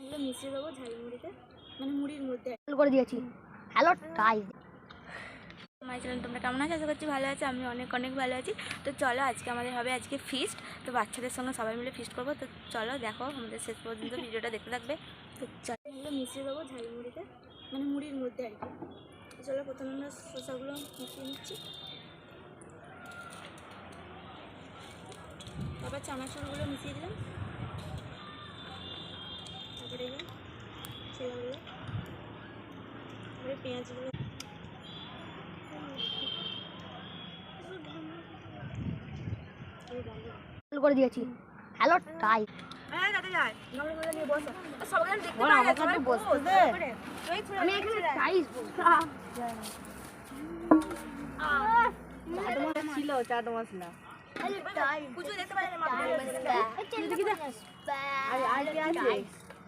এগুলো মিশিয়ে দেবো ঝালমুড়িতে মানে মুড়ির মধ্যে। করে দিয়েছি। হ্যালো গাইস মাই চ্যানেল তোমরা কেমন আছো? আশা করছি ভালো আছো আমি অনেক অনেক ভালো আছি। তো চলো আজকে আমাদের হবে আজকে ফিস্ট তো বাচ্চাদের সঙ্গে সবাই মিলে ফিস্ট করব। তো চলো দেখো আমাদের শেষ পর্যন্ত ভিডিওটা দেখতে থাকবে। তো চলো। এগুলো মিশিয়ে দেবো ঝালমুড়িতে মানে মুড়ির মধ্যে আর কি। চলো প্রথমে আমরা শসাগুলো মিশিয়ে নিচ্ছি। তারপর চানাচুরগুলো মিশিয়ে দিলাম। এই ছেলেগুলো পেঁয়াজগুলো করে দিয়েছি। হ্যালো এখানে গাইস ছিল চাট মশলা আর আর কি আছে?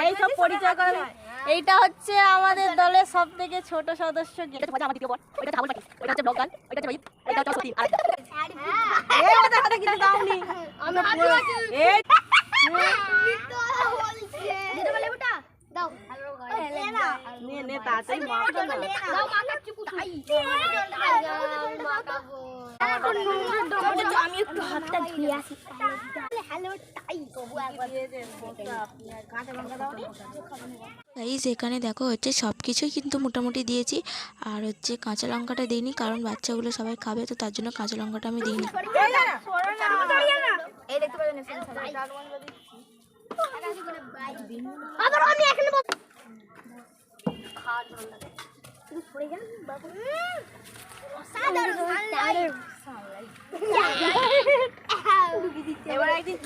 এই সব পরিচয় করা যায়। এইটা হচ্ছে আমাদের দলের সব থেকে ছোট সদস্য এটা আমার দ্বিতীয় বর ওইটা ছাগল পাটি হচ্ছে ব্লগার ওইটা হচ্ছে রহিত এটা হচ্ছে সতীন আর এই ওদের হাতে কিছু দাওনি আমি পুরো এই দিতে পারলে ওটা দাও। হ্যালো গাইস নে। নে তাড়াতাড়ি না দাও মাখাচ্ছি কুচুই এখানে দেখো, হচ্ছে সব কিছুই কিন্তু মোটামুটি দিয়েছি। আর হচ্ছে কাঁচা লঙ্কাটা দিইনি, কারণ বাচ্চাগুলো সবাই খাবে, তো তার জন্য কাঁচা লঙ্কাটা আমি দিইনি। আমি এখানে তুমি সরে যান বাবু। এবার একদিন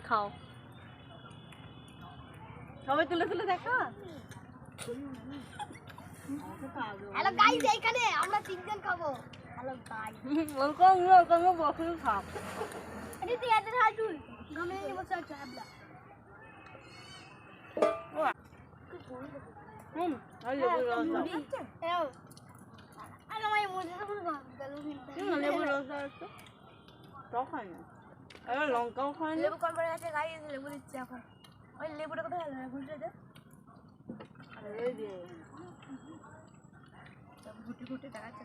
সবাই খাও। সবাই তুলে তুলে দেখা? হ্যালো গাইস এইখানে আমরা তিনজন খাব। হ্যালো গাইস ওরকম ওরকম বসে খাও। আরে তুই এত হাত তুই। গামে নিয়ে বসে আছো habla হুম আর লেবুর রস দাও এও। আরে আমার মজা তো কোনো গেল হুম, লেবুর রস দাও একটু এবার লঙ্কাও খায় না লেবু কল গাই লেবু দিচ্ছি এখন। ওই লেবুটা কোথায় গেল? ঘুরতে দে। এই যে ঘুটে ঘুটে দেখাচ্ছে।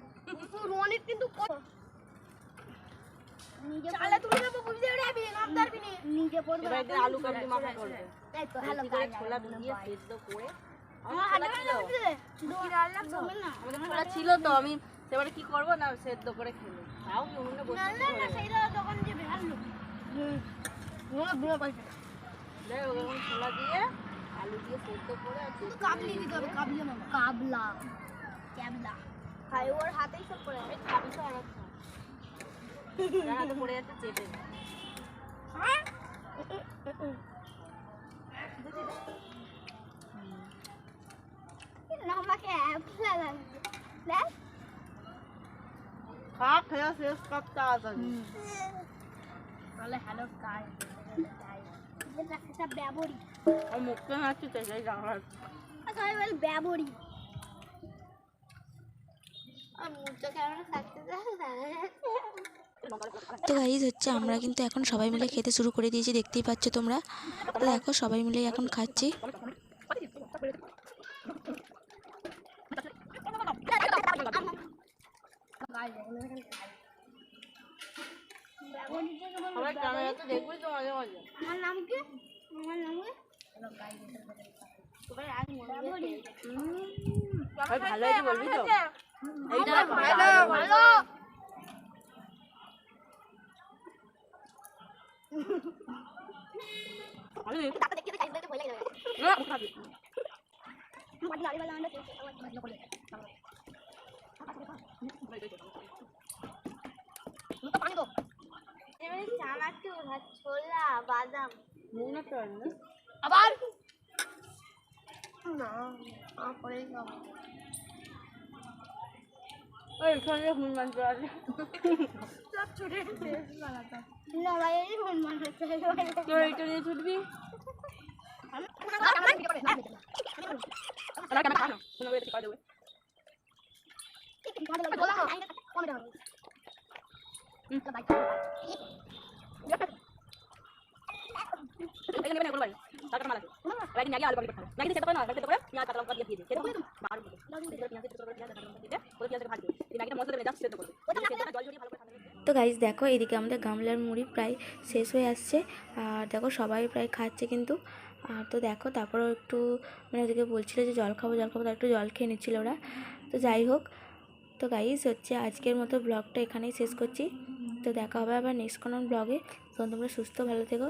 রনির কিন্তু চালে তুলে দেবো বুঝতে পারবি নাম ধরবি নি নিজে পড়বে এবার আলু কাবলি মাখা করবে তাই তো হ্যালো করে ছোলা ভিজিয়ে সেদ্ধ করে আমার আমার হাতে ছোলা ছিল ডাল লাগছো না। ছোলা ছিল তো আমি সেবারে কি করব? না সেদ্ধ করে খেলো। তাও কি উনুনে বসে না না না দোকান যাবে হ্যালো বিনা পয়সা দেখ ওরকম ছোলা দিয়ে আলু দিয়ে সেদ্ধ করে আর কাবলি নিতে হবে কাবলি মামা কাবলা ক্যাবলা খাই ওর হাতেই সব করে আমি খাবি তো অনেক হাতে পড়ে যাচ্ছে চেপে আমাকে অ্যাপলা লাগবে দেখ खा खया से इसका ताज़ा তাহলে হ্যালো এটা আর নাচছে তো সেই সবাই বলে গাইজ হচ্ছে আমরা কিন্তু এখন সবাই মিলে খেতে শুরু করে দিয়েছি দেখতেই পাচ্ছ তোমরা। দেখো সবাই মিলে এখন খাচ্ছি। সবাই ক্যামেরাতে দেখবি তো মাঝে মাঝে আমার নাম কি আমার নাম কি ভাই ভালো হয়েছে বলবি তো এইটা ভালো ভালো আমি টাকা দেখতে দেখতে দেখতে ভয় লাগে না খাবি মাটি নাড়ি বালা আমরা পানি দো এবারে চানাচুর আর ছোলা বাদাম। আবার? না পরে খাব। হনুমান আছে না ভাই এই ফোন মানে এইটা নিয়ে ছুটবি? তো গাইজ দেখো, এদিকে আমাদের গামলার মুড়ি প্রায় শেষ হয়ে আসছে। আর দেখো, সবাই প্রায় খাচ্ছে কিন্তু। আর তো দেখো, তারপরেও একটু মানে ওদেরকে বলছিল যে জল খাব জল খাব তার একটু জল খেয়ে নিচ্ছিল ওরা। তো যাই হোক, তো গাইজ হচ্ছে আজকের মতো ব্লগটা এখানেই শেষ করছি। তো দেখা হবে আবার নেক্সট কোনো ব্লগে তখন তোমরা সুস্থ ভালো থেকো।